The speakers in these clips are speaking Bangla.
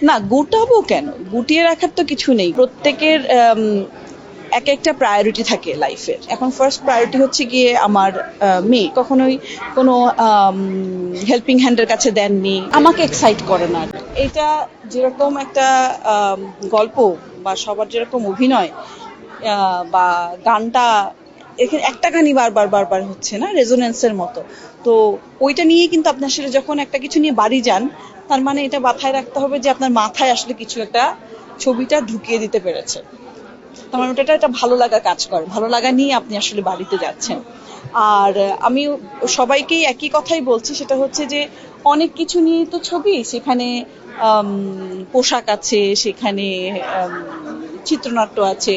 না, গোটাবো কেন? গুটিয়ে রাখার তো কিছু নেই। প্রত্যেকের এক একটা প্রায়োরিটি থাকে লাইফের এখন ফার্স্ট প্রায়োরিটি হচ্ছে গিয়ে আমার মেয়ে। কখনোই কোনো হেল্পিং হ্যান্ডের কাছে দেননি। আমাকে এক্সাইট করে না। এটা যেরকম একটা গল্প বা সবার যেরকম অভিনয় বা গানটা এখানে একটা গানই বারবার বারবার হচ্ছে না রেজোনেন্সের মতো। তো ওইটা নিয়ে কিন্তু আপনি আসলে যখন একটা কিছু নিয়ে বাড়ি যান, তার মানে এটা মাথায় রাখতে হবে যে আপনার মাথায় আসলে কিছু একটা ছবিটা ঢুকিয়ে দিতে পেরেছে। তার মানে ওটা একটা ভালো লাগা কাজ করে, ভালো লাগা নিয়ে আপনি আসলে বাড়িতে যাচ্ছেন। আর আমি সবাইকেই একই কথাই বলছি, সেটা হচ্ছে যে অনেক কিছু নিয়ে তো ছবি, সেখানে পোশাক আছে, সেখানে চিত্রনাট্য আছে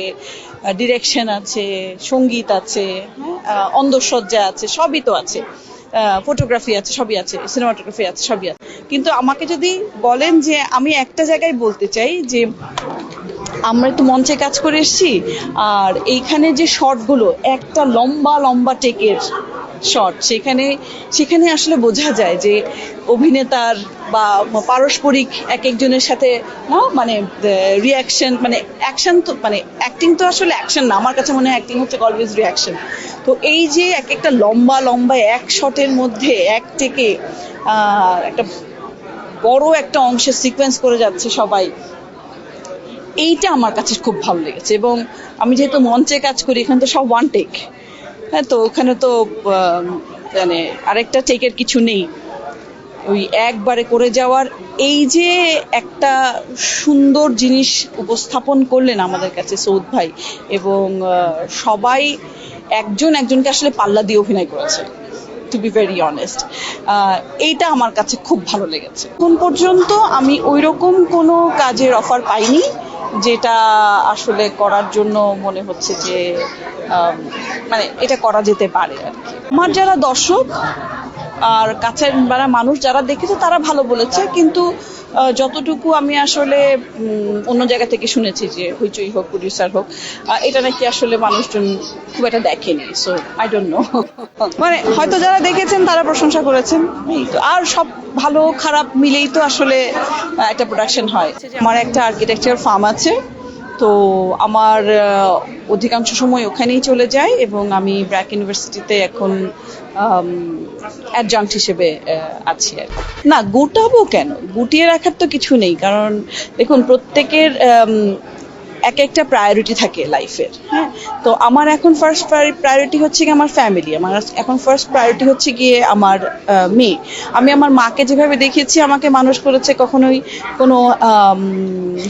ডিরেকশন আছে সংগীত আছে অন্ধসজ্জা আহ, আছে সবই তো আছে। ফটোগ্রাফি আছে সবই আছে সিনেমাটোগ্রাফি আছে সবই আছে। কিন্তু আমাকে যদি বলেন যে আমি একটা জায়গায় বলতে চাই যে আমরা একটু মঞ্চে কাজ করে এসেছি আর এইখানে যে শর্টগুলো একটা লম্বা লম্বা টেকের শর্ট। সেখানে সেখানে আসলে বোঝা যায় যে অভিনেতার বা পারস্পরিক এক একজনের সাথে না মানে রিয়াকশন মানে অ্যাকশন তো মানে অ্যাক্টিং তো আসলে অ্যাকশন না। আমার কাছে মনে হয় অ্যাক্টিং হচ্ছে অলওয়েজ রিয়াকশন তো এই যে এক একটা লম্বা লম্বা এক শটের মধ্যে এক আহ, একটা বড় একটা অংশের সিকোয়েন্স করে যাচ্ছে সবাই এইটা আমার কাছে খুব ভালো লেগেছে। এবং আমি যেহেতু মঞ্চে কাজ করি এখানে তো সব ওয়ান টেক হ্যাঁ তো ওখানে তো মানে আরেকটা টেকের কিছু নেই। ওই একবারে করে যাওয়ার এই যে একটা সুন্দর জিনিস উপস্থাপন করলেন আমাদের কাছে সৌদ ভাই এবং সবাই একজন একজনকে আসলে পাল্লা দিয়ে অভিনয় করেছে টু বি ভেরি অনেস্ট এইটা আমার কাছে খুব ভালো লেগেছে। এখন পর্যন্ত আমি ওই রকম কোনো কাজের অফার পাইনি, যেটা আসলে করার জন্য মনে হচ্ছে যে মানে এটা করা যেতে পারে আর কি। আমার যারা দর্শক আর কাছের যারা মানুষ যারা দেখেছে তারা ভালো বলেছে। কিন্তু যতটুকু আমি আসলে অন্য জায়গা থেকে শুনেছি যে হইচই হোক প্রডিউসার হোক এটা নাকি আসলে মানুষজন খুব একটা দেখেনি। সো আই ডোন্ট নো মানে হয়তো যারা দেখেছেন তারা প্রশংসা করেছেন। এই তো। আর সব ভালো খারাপ মিলেই তো আসলে একটা প্রোডাকশন হয়। আমার একটা আর্কিটেকচার ফার্ম আছে। তো আমার অধিকাংশ সময় ওখানেই চলে যায় এবং আমি ব্র্যাক ইউনিভার্সিটিতে এখন অ্যাডজাঙ্ক্ট হিসেবে আছি আর। না, গুটাবো কেন গুটিয়ে রাখার তো কিছু নেই, কারণ দেখুন, প্রত্যেকের এক একটা প্রায়োরিটি থাকে লাইফের হ্যাঁ? তো আমার এখন ফার্স্ট প্রায়োরিটি হচ্ছে গিয়ে আমার ফ্যামিলি আমার এখন ফার্স্ট প্রায়োরিটি হচ্ছে গিয়ে আমার মেয়ে। আমি আমার মাকে যেভাবে দেখেছি আমাকে মানুষ করেছে কখনোই কোনো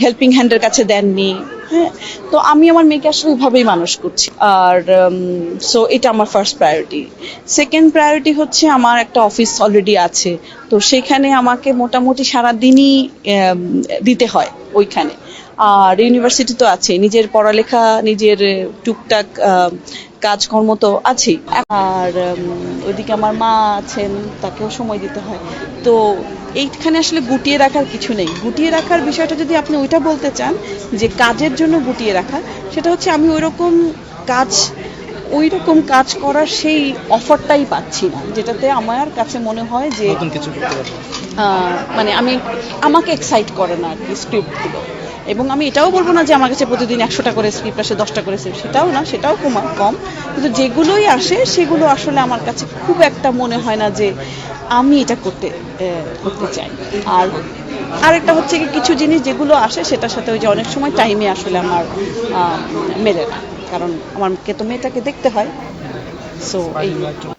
হেল্পিং হ্যান্ডের কাছে দেননি হ্যাঁ? তো আমি আমার মেয়েকে আসলে ওইভাবেই মানুষ করছি। আর সো এটা আমার ফার্স্ট প্রায়োরিটি সেকেন্ড প্রায়োরিটি হচ্ছে আমার একটা অফিস অলরেডি আছে, তো সেখানে আমাকে মোটামুটি সারাদিনই দিতে হয়, ওইখানে। আর ইউনিভার্সিটি তো আছে নিজের পড়ালেখা, নিজের টুকটাক কাজকর্ম তো আছেই। আর ওইদিকে আমার মা আছেন, তাকেও সময় দিতে হয়। তো এইখানে আসলে গুটিয়ে রাখার কিছু নেই। গুটিয়ে রাখার বিষয়টা যদি আপনি ওইটা বলতে চান, যে কাজের জন্য গুটিয়ে রাখা, সেটা হচ্ছে আমি ওইরকম কাজ ওই রকম কাজ করার সেই অফারটাই পাচ্ছি না যেটাতে আমার কাছে মনে হয় যে মানে আমি আমাকে এক্সাইট করে না আর কি স্ক্রিপ্টগুলো এবং আমি এটাও বলব না যে আমার কাছে প্রতিদিন একশোটা করে স্ক্রিপ্ট আসে দশটা করে script, সেটাও না সেটাও কম কম। কিন্তু যেগুলোই আসে সেগুলো আসলে আমার কাছে খুব একটা মনে হয় না যে আমি এটা করতে করতে চাই। আর আরেকটা হচ্ছে কি কিছু জিনিস যেগুলো আসে সেটার সাথে ওই যে অনেক সময় টাইমে আসলে আমার মেলে না। কারণ আমাকে তো মেয়েটাকে দেখতে হয়। সো এই।